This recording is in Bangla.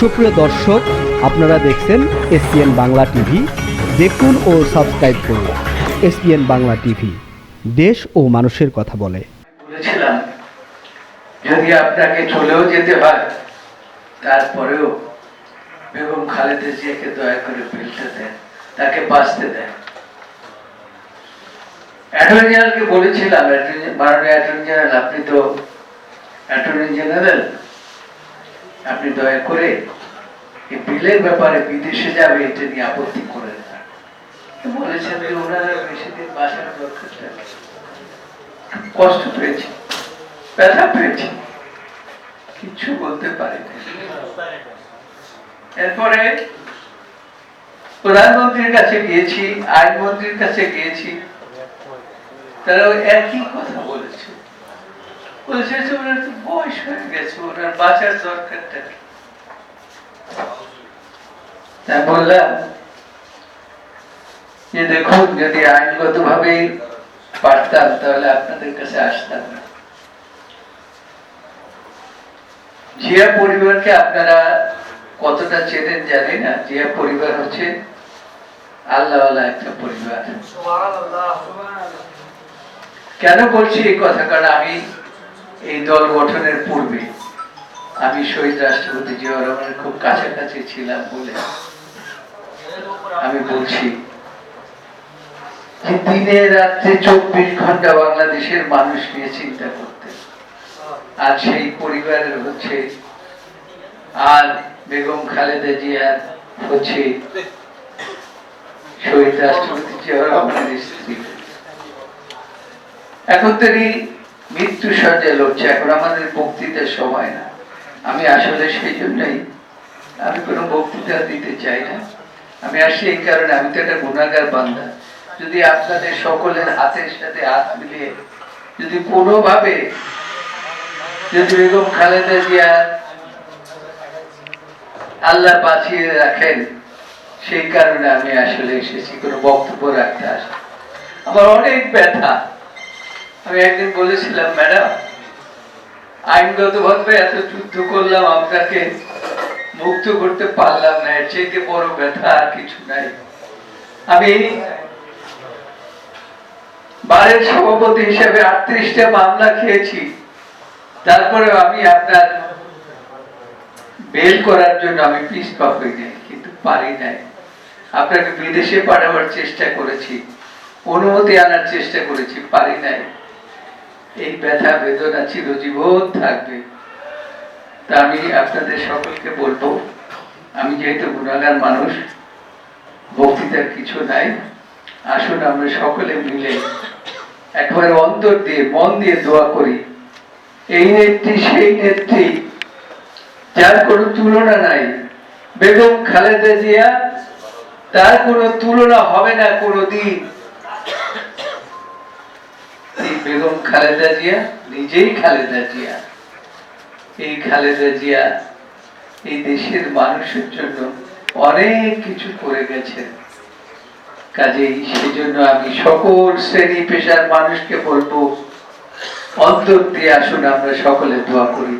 সুপ্রিয় দর্শক, আপনারা দেখছেন এসপিএন বাংলা টিভি। দেখুন ও সাবস্ক্রাইব করুন এসপিএন বাংলা টিভি। দেশ ও মানুষের কথা বলে। বলেছিলাম, যদি আপনাকে চলেও যেতে হয়, তারপরেও বেগম খালেদা জিয়াকে দয়া করে ফেলতে দেন, তাকে বাঁচতে দেন। অ্যাটর্নি জেনারেলকে বলেছিলাম মাননীয় অ্যাটর্নি জেনারেল, আপনি তো অ্যাটর্নি জেনারেল, আপনি দয়া করে এই বিলের ব্যাপারে বিদেশে যাবে, এটা নিয়ে আপত্তি এরপরে প্রধানমন্ত্রীর কাছে গিয়েছি আইনমন্ত্রীর কাছে গিয়েছি। তারা একই কথা বলেছে। বলেছে ওনার বয়স হয়ে গেছে, ওনার বাঁচার দরকারটা কি? বললাম যে দেখুন, যদি আইনগত ভাবে পারতাম, তাহলে আপনাদের কাছে আসতাম জিয়া পরিবারকে আপনারা কতটা চেনেন জানি না? জিয়া পরিবার হচ্ছে আল্লাহওয়ালা একটা পরিবার। কেন বলছি এই কথা? কারণ আমি এই দল গঠনের পূর্বে আমি শহীদ রাষ্ট্রপতি জিয়া রহমানের খুব কাছাকাছি ছিলাম বলে। আমি বলছি, যে দিনে রাত্রে চব্বিশ ঘণ্টা বাংলাদেশের মানুষ নিয়ে চিন্তা করতে আর সেই পরিবারের হচ্ছে, আর বেগম খালেদা জিয়ার হচ্ছে শহীদ রাষ্ট্রপতি জিয়াউর রহমানের স্ত্রী। এখন তিনি মৃত্যু সজ্জায় লড়ছে, এখন আমাদের বক্তৃতার সময় না। আমি আসলে সেই জন্যই আমি কোনো বক্তৃতা দিতে চাই না। আমি আসছি এই কারণে, আমি তো একটা গুণাগার বান্দা। যদি আপনাদের সকলের হাতের সাথে হাত মিলিয়ে, যদি কোনোভাবে, যদি বেগম খালেদা জিয়া আল্লাহ বাঁচিয়ে রাখেন, সেই কারণে আমি আসলে এসেছি, কোনো বক্তব্য রাখতে আসি। আমার অনেক ব্যথা। আমি একদিন বলেছিলাম, ম্যাডাম আইনগত ভাবে এত যুদ্ধ করলাম আপনাকে মুক্ত করতে পারলাম না, এর চেয়ে বড় ব্যথা আর কিছু নাই। আমি বারের সভাপতি হিসেবে আটত্রিশটা মামলা খেয়েছি। তারপরে আমি আপনার বেল করার জন্য আমি পিস পা হয়ে যাই কিন্তু পারি নাই। আপনাকে বিদেশে পাঠাবার চেষ্টা করেছি, অনুমতি আনার চেষ্টা করেছি, পারি নাই। এই ব্যথা বেদনা চিরজীবন থাকবে। তা আমি আপনাদের সকলকে বলব, আমি যেহেতু গুণাগার মানুষ, বক্তৃতার কিছু নাই, আসুন আমরা সকলে মিলে একবারে অন্তর দিয়ে, মন দিয়ে দোয়া করি। এই নেত্রী, সেই নেত্রী, যার কোনো তুলনা নাই, বেগম খালেদা জিয়া, তার কোনো তুলনা হবে না কোনো দিন বেগম খালেদা জিয়া, নিজেই খালেদা জিয়া। এই খালেদা জিয়া এই দেশের মানুষের জন্য অনেক কিছু করে গেছেন। কাজেই সেজন্য আমি সকল শ্রেণি পেশার মানুষকে বলব, অন্তর দিয়ে আসুন, আমরা সকলে দোয়া করি।